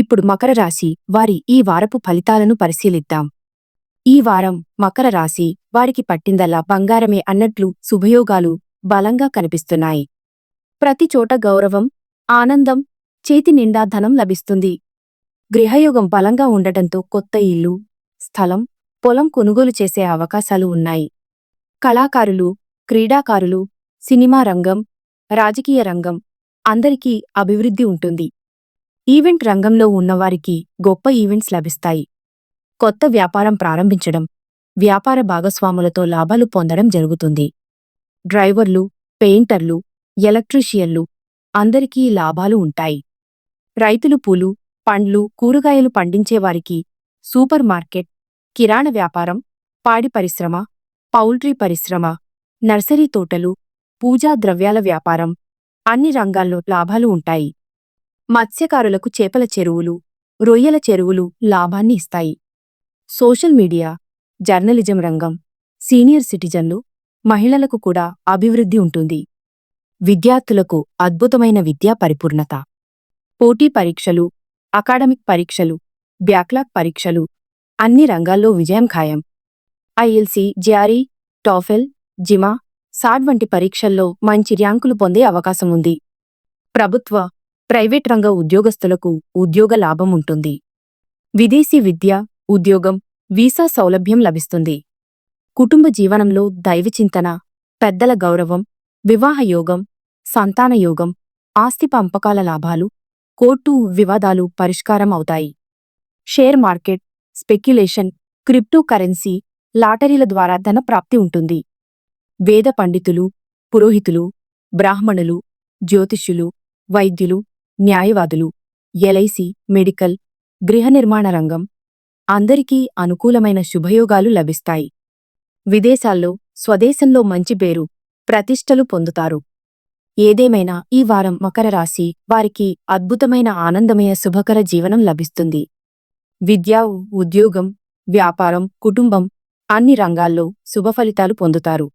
ఇప్పుడు మకర రాశి వారి ఈ వారపు ఫలితాలను పరిశీలిద్దాం. ఈ వారం మకర రాశి వారికి పట్టిందల్లా బంగారమే అన్నట్లు శుభయోగాలు బలంగా కనిపిస్తున్నాయి. ప్రతి చోట గౌరవం ఆనందం చేతి నిండా ధనం లభిస్తుంది. గృహయోగం బలంగా ఉండటంతో కొత్త ఇల్లు స్థలం పొలం కొనుగోలు చేసే అవకాశాలు ఉన్నాయి. కళాకారులు క్రీడాకారులు సినిమా రంగం రాజకీయ రంగం అందరికీ అభివృద్ధి ఉంటుంది. ఈవెంట్ రంగంలో ఉన్నవారికి గొప్ప ఈవెంట్స్ లభిస్తాయి. కొత్త వ్యాపారం ప్రారంభించడం వ్యాపార భాగస్వాములతో లాభాలు పొందడం జరుగుతుంది. డ్రైవర్లు పెయింటర్లు ఎలక్ట్రీషియన్లు అందరికీ లాభాలు ఉంటాయి. రైతులు పూలు పండ్లు కూరగాయలు పండించేవారికి సూపర్ మార్కెట్ కిరాణ వ్యాపారం పాడి పరిశ్రమ పౌల్ట్రీ పరిశ్రమ నర్సరీ తోటలు పూజా ద్రవ్యాల వ్యాపారం అన్ని రంగాల్లో లాభాలు ఉంటాయి. మత్స్యకారులకు చేపల చెరువులు రొయ్యల చెరువులు లాభాన్ని ఇస్తాయి. సోషల్ మీడియా జర్నలిజం రంగం సీనియర్ సిటిజన్లు మహిళలకు కూడా అభివృద్ధి ఉంటుంది. విద్యార్థులకు అద్భుతమైన విద్యా పరిపూర్ణత. పోటీ పరీక్షలు అకాడమిక్ పరీక్షలు బ్యాక్లాగ్ పరీక్షలు అన్ని రంగాల్లో విజయం ఖాయం. IELTS GRE TOEFL GMAT SAT వంటి పరీక్షల్లో మంచి ర్యాంకులు పొందే అవకాశం ఉంది. ప్రభుత్వ ప్రైవేట్ రంగ ఉద్యోగస్తులకు ఉద్యోగ లాభం ఉంటుంది. విదేశీ విద్య ఉద్యోగం వీసా సౌలభ్యం లభిస్తుంది. కుటుంబ జీవనంలో దైవచింతన పెద్దల గౌరవం వివాహ యోగం సంతాన యోగం ఆస్తి పంపకాల లాభాలు కోర్టు వివాదాలు పరిష్కారం అవుతాయి. Share market speculation crypto currency లాటరీల ద్వారా ధన ప్రాప్తి ఉంటుంది. వేద పండితులు పురోహితులు బ్రాహ్మణులు జ్యోతిష్యులు వైద్యులు న్యాయవాదులు ఎల్ఐసి మెడికల్ గృహ నిర్మాణ రంగం అందరికీ అనుకూలమైన శుభయోగాలు లభిస్తాయి. విదేశాల్లో స్వదేశంలో మంచి పేరు ప్రతిష్టలు పొందుతారు. ఏదేమైనా ఈ వారం మకర రాశి వారికి అద్భుతమైన ఆనందమయ శుభకర జీవనం లభిస్తుంది. విద్య ఉద్యోగం వ్యాపారం కుటుంబం అన్ని రంగాల్లో శుభఫలితాలు పొందుతారు.